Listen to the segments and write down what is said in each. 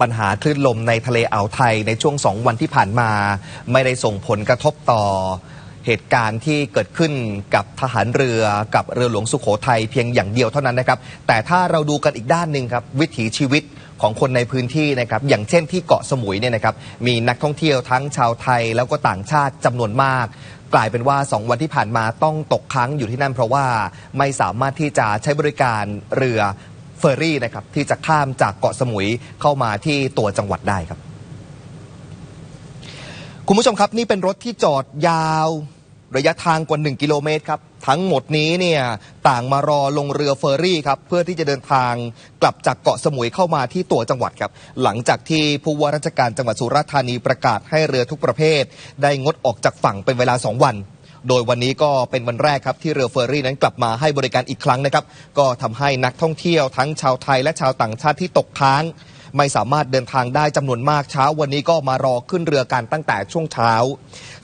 ปัญหาคลื่นลมในทะเลอ่าวไทยในช่วงสองวันที่ผ่านมา ไม่ได้ส่งผลกระทบต่อเหตุการณ์ที่เกิดขึ้นกับทหารเรือกับเรือหลวงสุโขทัยเพียงอย่างเดียวเท่านั้นนะครับ แต่ถ้าเราดูกันอีกด้านหนึ่งครับวิถีชีวิตของคนในพื้นที่นะครับอย่างเช่นที่เกาะสมุยเนี่ยนะครับมีนักท่องเที่ยวทั้งชาวไทยแล้วก็ต่างชาติจำนวนมาก กลายเป็นว่า 2 วันที่ผ่านมาต้องตกค้างอยู่ที่นั่น เพราะว่าไม่สามารถที่จะใช้บริการเรือ ฟอร์รี่นะครับที่จะข้ามจากเกาะสมุยเข้ามาที่ตัวจังหวัดได้ครับ คุณผู้ชมครับนี่เป็นรถที่จอดยาวระยะทางกว่า 1 กิโลเมตรครับ ทั้งหมดนี้เนี่ยต่างมารอลงเรือเฟอร์รี่ครับ เพื่อที่จะเดินทางกลับจากเกาะสมุยเข้ามาที่ตัวจังหวัดครับ หลังจากที่ผู้ว่าราชการจังหวัดสุราษฎร์ธานีประกาศให้เรือทุกประเภท ได้งดออกจากฝั่งเป็นเวลา 2 วัน โดยวันนี้ก็เป็นวันแรกครับที่เรือเฟอร์รี่นั้นกลับมาให้บริการอีกครั้งนะครับ ก็ทำให้นักท่องเที่ยวทั้งชาวไทยและชาวต่างชาติที่ตกค้าง ไม่สามารถเดินทางได้จำนวนมากเช้า วันนี้ก็มารอขึ้นเรือกันตั้งแต่ช่วงเช้า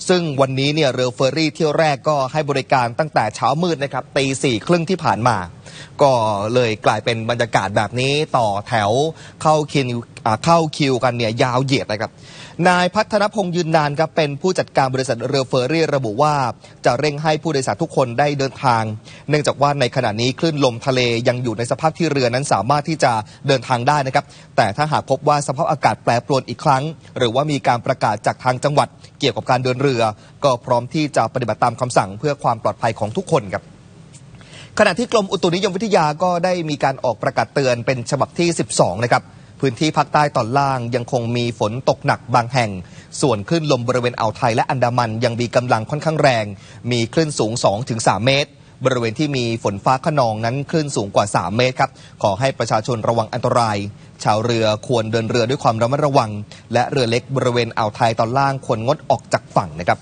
ซึ่งวันนี้เนี่ยเรือเฟอร์รี่เที่ยวแรกก็ให้บริการตั้งแต่เช้ามืดนะครับตีสี่ครึ่งที่ผ่านมา ก็เลยกลายเป็นบรรยากาศแบบนี้ต่อแถวเข้าคิวเข้าคิวกันเนี่ยยาวเหยียดนะครับนายพัฒนพงษ์ยืนนานครับเป็นผู้จัดการบริษัทเรือเฟอร์รี่ระบุว่า จะเร่งให้ผู้โดยสารทุกคนได้เดินทาง เนื่องจากว่าในขณะนี้คลื่นลมทะเลยังอยู่ในสภาพที่เรือนั้นสามารถที่จะเดินทางได้นะครับ แต่ถ้าหากพบว่าสภาพอากาศแปรปรวนอีกครั้ง หรือว่ามีการประกาศจากทางจังหวัดเกี่ยวกับการเดินเรือ ก็พร้อมที่จะปฏิบัติตามคำสั่งเพื่อความปลอดภัยของทุกคนครับขณะที่กรมอุตุนิยมวิทยาก็ได้มีการออกประกาศเตือนเป็นฉบับที่ 12 นะครับ พื้นที่ภาคใต้ตอนล่างยังคงมีฝนตกหนักบางแห่ง ส่วนคลื่นลมบริเวณอ่าวไทยและอันดามันยังมีกำลังค่อนข้างแรง มีคลื่นสูง 2-3 เมตร บริเวณที่มีฝนฟ้าขนองนั้นคลื่นสูงกว่า 3 เมตรครับ ขอให้ประชาชนระวังอันตราย ชาวเรือควรเดินเรือด้วยความระมัดระวัง และเรือเล็กบริเวณอ่าวไทยตอนล่างควรงดออกจากฝั่งนะครับ